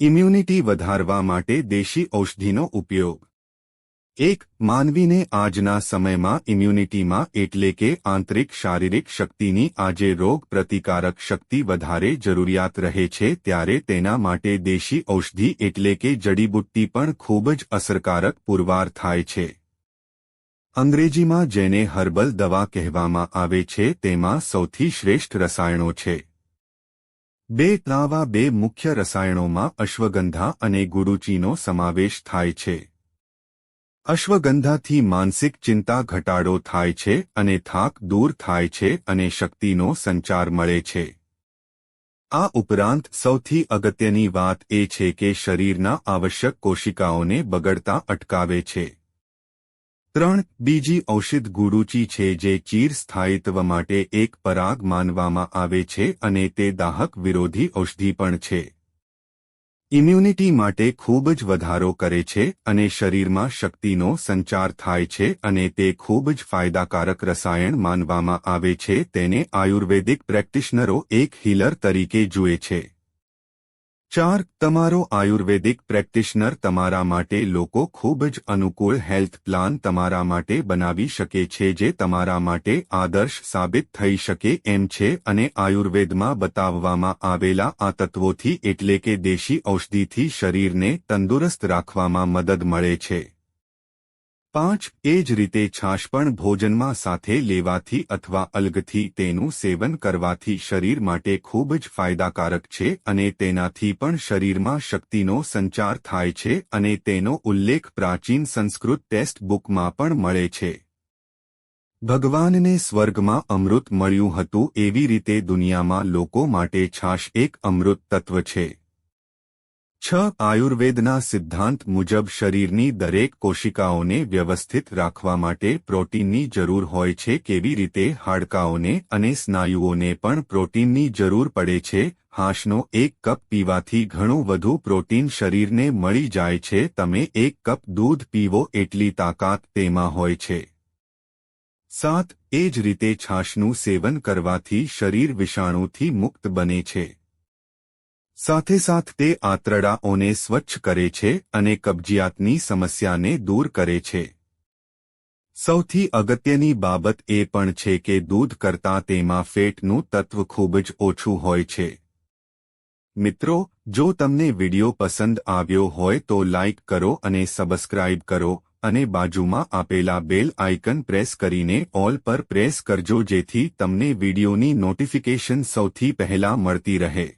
Immunity વધારવા માટે દેશી ઔષધિનો ઉપયોગ. એક, માનવીને આજના સમયમાં ઇમ્યુનિટીમાં એટલે કે આંતરિક શારીરિક શક્તિની આજે રોગ પ્રતિકારક શક્તિ વધારે જરૂરિયાત રહે છે ત્યારે તેના માટે દેશી ઔષધિ એટલે કે જડીબુટ્ટી પણ ખૂબ જ અસરકારક પુરવાર થાય છે. અંગ્રેજીમાં જેને હર્બલ દવા કહેવામાં આવે છે તેમાં સૌથી શ્રેષ્ઠ રસાયણો છે. બે આવા બે મુખ્ય રસાયણોમાં અશ્વગંધા અને ગુરુચીનો સમાવેશ થાય છે. અશ્વગંધાથી માનસિક ચિંતા ઘટાડો થાય છે અને થાક દૂર થાય છે અને શક્તિનો સંચાર મળે છે. આ ઉપરાંત સૌથી અગત્યની વાત એ છે કે શરીરના આવશ્યક કોશિકાઓને બગડતા અટકાવે છે. ત્રણ બીજી ઔષધ ગુડુચી છે જે ચીર સ્થાયિત્વ માટે એક પરાગ માનવામાં આવે છે અને તે દાહક વિરોધી ઔષધિ પણ છે. ઇમ્યુનિટી માટે ખૂબ જ વધારો કરે છે અને શરીરમાં શક્તિનો સંચાર થાય છે અને તે ખૂબ જ ફાયદાકારક રસાયણ માનવામાં આવે છે તેને આયુર્વેદિક પ્રેક્ટિશનરો એક હીલર તરીકે જુએ છે. ચાર, તમારો આયુર્વેદિક પ્રેક્ટિશનર તમારા માટે લોકો ખૂબ જ અનુકૂળ હેલ્થ પ્લાન તમારા માટે બનાવી શકે છે જે તમારા માટે આદર્શ સાબિત થઈ શકે એમ છે અને આયુર્વેદમાં બતાવવામાં આવેલા આ તત્વોથી એટલે કે દેશી ઔષધિથી શરીરને તંદુરસ્ત રાખવામાં મદદ મળે છે. પાંચ, એ જ રીતે છાશ પણ ભોજનમાં સાથે લેવાથી અથવા અલગથી તેનું સેવન કરવાથી શરીર માટે ખૂબ જ ફાયદાકારક છે અને તેનાથી પણ શરીરમાં શક્તિનો સંચાર થાય છે અને તેનો ઉલ્લેખ પ્રાચીન સંસ્કૃત ટેક્સ્ટ બુકમાં પણ મળે છે. ભગવાનને સ્વર્ગમાં અમૃત મળ્યું હતું એવી રીતે દુનિયામાં લોકો માટે છાશ એક અમૃત તત્વ છે. છ આયુર્વેદના સિદ્ધાંત મુજબ શરીરની દરેક કોશિકાઓને વ્યવસ્થિત રાખવા માટે પ્રોટીનની જરૂર હોય છે કેવી રીતે હાડકાઓને અને સ્નાયુઓને પણ પ્રોટીનની જરૂર પડે છે. હાશનો એક કપ પીવાથી ઘણું વધુ પ્રોટીન શરીરને મળી જાય છે. તમે એક કપ દૂધ પીવો એટલી તાકાત તેમાં હોય છે. સાત, એ જ રીતે છાશનું સેવન કરવાથી શરીર વિષાણુથી મુક્ત બને છે. સાથે સાથ તે આંતરડાઓને સ્વચ્છ કરે છે અને કબજિયાતની સમસ્યાને દૂર કરે છે. સૌથી અગત્યની બાબત એ પણ છે કે દૂધ કરતાં તેમાં ફેટનું તત્વ ખૂબ જ ઓછું હોય છે. મિત્રો, જો તમને વિડિયો પસંદ આવ્યો હોય તો લાઇક કરો અને સબસ્ક્રાઇબ કરો અને બાજુમાં આપેલા બેલ આઇકન પ્રેસ કરીને ઓલ પર પ્રેસ કરજો જેથી તમને વિડિયોની નોટિફિકેશન સૌથી પહેલા મળતી રહે.